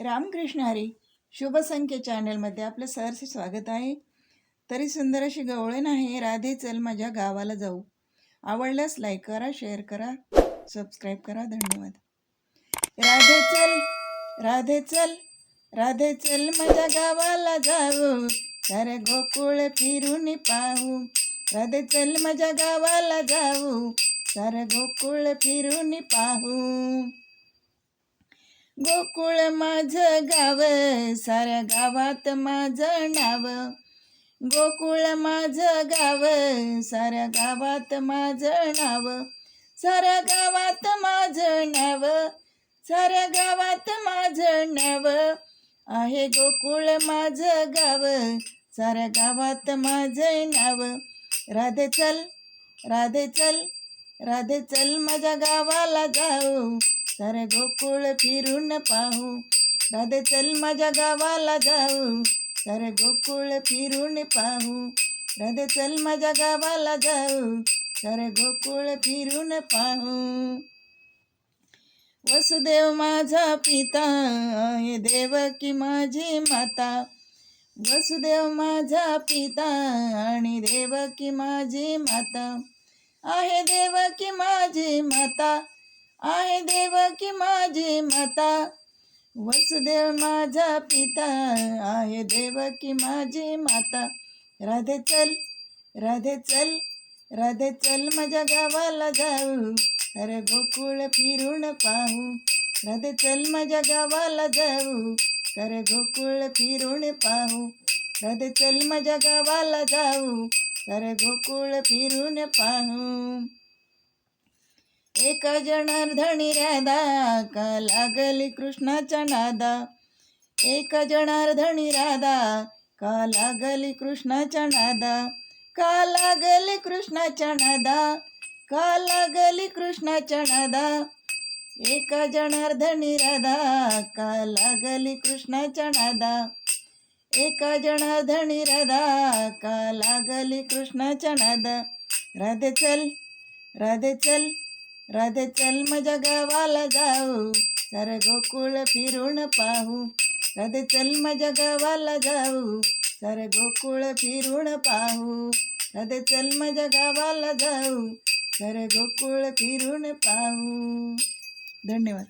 रामकृष्ण हरी शुभसंख्य चॅनलमध्ये आपलं सहर्ष स्वागत आहे. तरी सुंदर अशी गवळण आहे. राधे चल माझ्या गावाला जाऊ. आवडल्यास लाईक करा शेअर करा सबस्क्राईब करा. धन्यवाद. राधे चल राधे चल राधे चल माझ्या गावाला जाऊ. सारे गोकुळ फिरून पाहू. राधे चल माझ्या गावाला जाऊ. सारे गोकुळ फिरून पाहू. गोकुळ माझं गाव साऱ्या गावात माझं नाव. गोकुळ माझं गाव साऱ्या गावात माझं नाव. साऱ्या गावात माझं नाव साऱ्या गावात माझं नाव. आहे गोकुळ माझं गाव साऱ्या गावात माझं नाव. राधे चल राधे चल राधे चल माझ्या गावाला जाऊ. सारे गोकुळ फिरून पाहू. राधे चल माझ्या गावाला जाऊ. सारे गोकुळ फिरून पाहू. राधे चल माझ्या गावाला जाऊ. सारे गोकुळ फिरून पाहू. वसुदेव माझा पिता आहे देवकी माझी माता. वसुदेव माझा पिता आणि देवकी माझी माता. आहे देवकी माझी माता. आहे देव की माझी माता. वसुदेव माझा पिता. आहे देव की माझी माता. राधे चल राधे चल राधे चल माझ्या गावाला जाऊ. अरे गोकुळ फिरून पाहू. राधे चल माझ्या गावाला जाऊ. अरे गोकुळ फिरून पाहू. राधे चल माझ्या गावाला जाऊ. अरे गोकुळ फिरून पाहू. एका जनार्दनी राधा का लागली कृष्णाच्या नादा? एका जनार्दनी राधा का लागली कृष्णाच्या नादा? का लागली कृष्णाच्या नादा? का लागली कृष्णाच्या नादा? एका जनार्दनी राधा का लागली कृष्णाच्या नादा? एका जनार्दनी राधा का लागली कृष्णाच्या नादा? राधे चल राधे चल. राधे चल माझ्या गावाला जाऊ सारे गोकुळ फिरून पाहू. राधे चल माझ्या गावाला जाऊ सारे गोकुळ फिरून पाहू. राधे चल माझ्या गावाला जाऊ सारे गोकुळ फिरून पाहू. धन्यवाद.